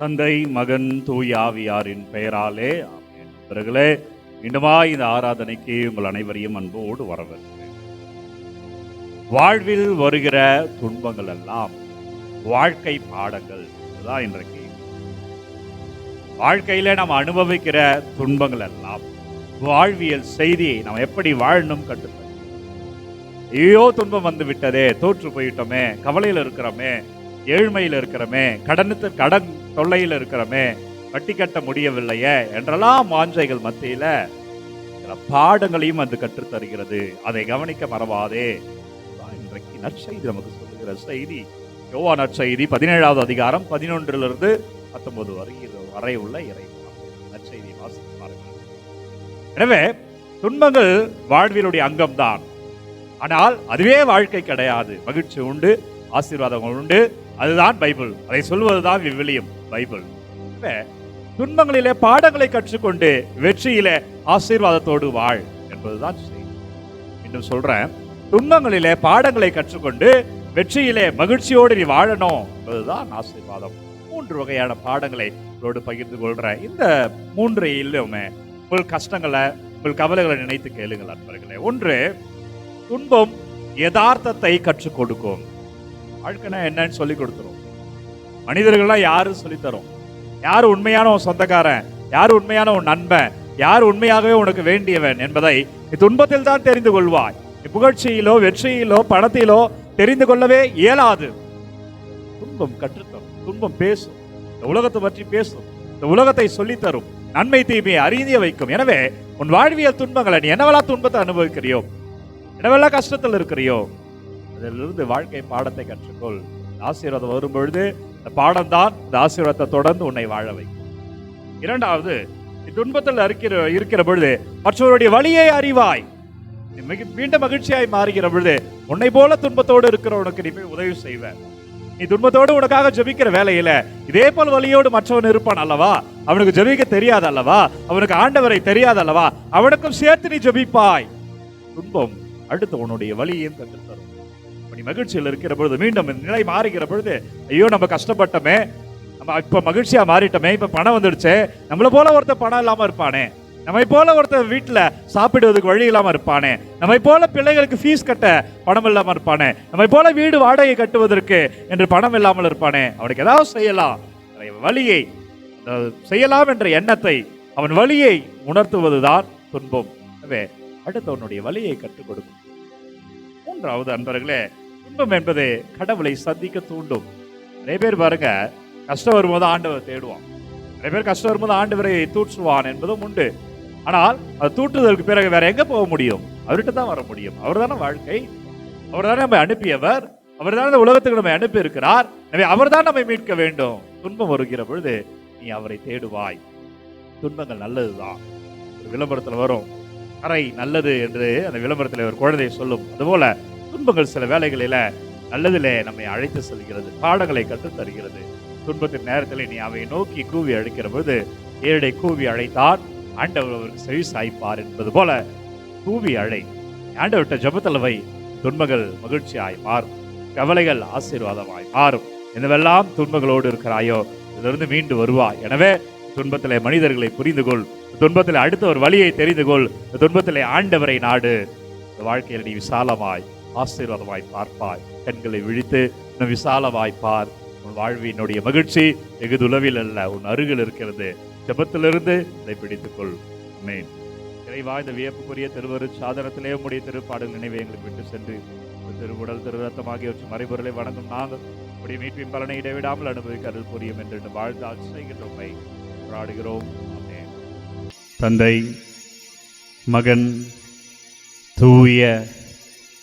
தந்தை மகன் தூயாவியாரின் பெயராலே பிறகுலே மீண்டுமா இந்த ஆராதனைக்கு உங்கள் அனைவரையும் அன்போடு வரவேற்கிறேன். வாழ்வில் வருகிற துன்பங்கள் எல்லாம் வாழ்க்கை பாடங்கள் இதுதான் இன்றைக்கு வாழ்க்கையில நாம் அனுபவிக்கிற துன்பங்கள் எல்லாம் வாழ்வியல் செய்தியை நாம் எப்படி வாழணும் கற்றுத்தரும் ஐயோ துன்பம் வந்து விட்டதே தோற்று போயிட்டோமே கவலையில் இருக்கிறோமே ஏழ்மையில் இருக்கிறோமே கடனுக்கு கடன் தொல்லையில் இருக்கிறோமே கட்டி கட்ட முடியவில்லையே என்றெல்லாம் மாஞ்சைகள் மத்தியில் சில பாடங்களையும் அது கற்றுத்தருகிறது அதை கவனிக்க மறவாதே. இன்றைக்கு நற்செய்தி நமக்கு சொல்லுகிற செய்தி. யோவா நற்செய்தி பதினேழாவது அதிகாரம் பதினொன்றிலிருந்து பத்தொன்பது வரை வரை உள்ள இறை நற்செய்தி வாசித்து பாருங்கள். எனவே துன்பங்கள் வாழ்வினுடைய அங்கம்தான். ஆனால் அதுவே வாழ்க்கை கிடையாது. மகிழ்ச்சி உண்டு ஆசீர்வாதம் உண்டு. அதுதான் பைபிள். அதை சொல்வதுதான் விவிலியம். பைபிள். துன்பங்களிலே பாடங்களை கற்றுக்கொண்டு வெற்றியிலே ஆசீர்வாதத்தோடு வாழ் என்பதுதான் செய்தி. இன்னும் சொல்றேன் துன்பங்களிலே பாடங்களை கற்றுக்கொண்டு வெற்றியிலே மகிழ்ச்சியோடு நீ வாழணும் என்பதுதான் ஆசீர்வாதம். மூன்று வகையான பாடங்களை உங்களோடு பகிர்ந்து கொள்றேன். இந்த மூன்று இல்லையுமே உங்கள் கஷ்டங்களை உங்கள் கவலைகளை நினைத்து கேளுங்கள் அன்பர்களே. ஒன்று துன்பம் யதார்த்தத்தை கற்றுக் கொடுக்கும் வாழ்க்கைனா என்னன்னு சொல்லி கொடுத்துரும். மனிதர்கள்லாம் யாரு சொல்லித்தரும்? யார் உண்மையான உன் சொந்தக்காரன்? யார் உண்மையான உன் நண்பன்? யார் உண்மையாகவே உனக்கு வேண்டியவன் என்பதை துன்பத்தில் தான் தெரிந்து கொள்வாய். புகழ்ச்சியிலோ வெற்றியிலோ பணத்திலோ தெரிந்து கொள்ளவே இயலாது. துன்பம் கற்றுத்தரும் துன்பம் பேசும். இந்த உலகத்தை பற்றி பேசும் இந்த உலகத்தை சொல்லித்தரும் நன்மை தீமையை அறிந்திய வைக்கும். எனவே உன் வாழ்வியல் துன்பங்களை நீ என்னவெல்லாம் துன்பத்தை அனுபவிக்கிறியோ? என்னவெல்லாம் கஷ்டத்தில் இருக்கிறியோ? அதிலிருந்து வாழ்க்கை பாடத்தை கற்றுக்கொள். ஆசீர்வாதம் வரும் பொழுது இந்த பாடம் தான் இந்த ஆசீர்வாதத்தை தொடர்ந்து உன்னை வாழ வைக்கும். இரண்டாவது துன்பத்தில் இருக்கிற இருக்கிற பொழுது மற்றவருடைய வழியை அறிவாய். மீண்டும் மகிழ்ச்சியாய் மாறுகிற பொழுது உன்னை போல துன்பத்தோடு இருக்கிறவனுக்கு நீ போய் உதவி செய்வ. நீ துன்பத்தோடு உனக்காக ஜெபிக்கிற வேலையில இதே போல் வழியோடு மற்றவன் இருப்பான் அல்லவா? அவனுக்கு ஜெபிக்க தெரியாது அல்லவா? அவனுக்கு ஆண்டவரை தெரியாது அல்லவா? அவனுக்கும் சேர்த்து நீ ஜெபிப்பாய். துன்பம் அடுத்து உன்னுடைய வழியையும் கற்றுத்தரும். நீ மகிழ்ச்சியில் இருக்கிற பொழுது மீண்டும் இந்த நிலை மாறுகிற பொழுது ஐயோ நம்ம கஷ்டப்பட்டோமே நம்ம இப்போ மகிழ்ச்சியா மாறிட்டோமே இப்போ பணம் வந்துடுச்சே நம்மளை போல ஒருத்தர் பணம் இல்லாமல் இருப்பானே நம்மை போல ஒருத்தர் வீட்டுல சாப்பிடுவதற்கு வழி இல்லாமல் இருப்பானே நம்மை போல பிள்ளைகளுக்கு ஃபீஸ் கட்ட பணம் இல்லாமல் இருப்பானே நம்மை போல வீடு வாடகை கட்டுவதற்கு என்று பணம் இல்லாமல் இருப்பானே அவனுக்கு ஏதாவது செய்யலாம். வழியை செய்யலாம் என்ற எண்ணத்தை அவன் வழியை உணர்த்துவதுதான் துன்பம். அடுத்தவனுடைய வழியை கற்றுக் கொடுக்கும். மூன்றாவது அன்பர்களே துன்பம் என்பது கடவுளை சந்திக்க தூண்டும். நிறைய பேர் பாருங்க கஷ்டம் வரும்போது ஆண்டவர் தேடுவான். நிறைய பேர் கஷ்டம் வரும்போது ஆண்டவரை தூற்றுவான் என்பதும் உண்டு. ஆனால் அது தூற்றுதலுக்கு பிறகு வேற எங்க போக முடியும்? அவர்கிட்ட தான் வர முடியும். அவர் தானே வாழ்க்கை. அவர் தானே நம்ம அனுப்பியவர். அவர் தானே இந்த உலகத்துக்கு நம்ம அனுப்பி இருக்கிறார் எனவே அவர் தான் நம்மை மீட்க வேண்டும். துன்பம் வருகிற பொழுது நீ அவரை தேடுவாய். துன்பங்கள் நல்லதுதான். ஒரு விளம்பரத்தில் வரும். அறை நல்லது என்று அந்த விளம்பரத்தில் ஒரு குழந்தையை சொல்லும். அதுபோல துன்பங்கள் சில வேலைகளில் நல்லதிலே நம்மை அழைத்து செல்கிறது பாடங்களை கற்றுத் தருகிறது துன்பத்தின் நேரத்தில் நீ அவை நோக்கி கூவி அழைக்கிற பொழுது ஏழை கூவி அழைத்தார் ஆண்டவர் அவருக்கு செவி சாய்ப்பார் என்பது போல கூவி அழை. ஆண்டவர்கிட்ட ஜபத்தில் வை துன்பங்கள் மகிழ்ச்சியாய் மாறும் கவலைகள் ஆசீர்வாதமாய் மாறும். என்னவெல்லாம் துன்பங்களோடு இருக்கிறாயோ இதிலிருந்து மீண்டு வருவாய். எனவே துன்பத்திலே மனிதர்களை புரிந்து கொள் துன்பத்தில் அடுத்த ஒரு வழியை தெரிந்து கொள் துன்பத்திலே ஆண்டவரை நாடு. இந்த வாழ்க்கையில் நீ விசாலமாய் ஆசீர்வாதமாய் பார்ப்பாய். கண்களை விழித்து இன்னும் விசாலமாய் பார். உன் வாழ்வினுடைய மகிழ்ச்சி வெகு துளவில் அல்ல உன் அருகில் இருக்கிறது. ஜபத்திலிருந்து இதை பிடித்துக்கொள். மேன் இறைவா இந்த வியப்புக்குரிய திருவரு சாதனத்திலே உடைய திருப்பாடல் நினைவை எங்களுக்கு விட்டு சென்று இந்த திருவுடல் திரு ரத்தம் மறைபொருளை வணங்கும் நாங்கள் உடைய மீட்பின் பலனை இடைவிடாமல் அனுபவிக்க அருள் புரியும் என்று வாழ்ந்தால் செய்கின்றோமை போராடுகிறோம். தந்தை மகன் தூய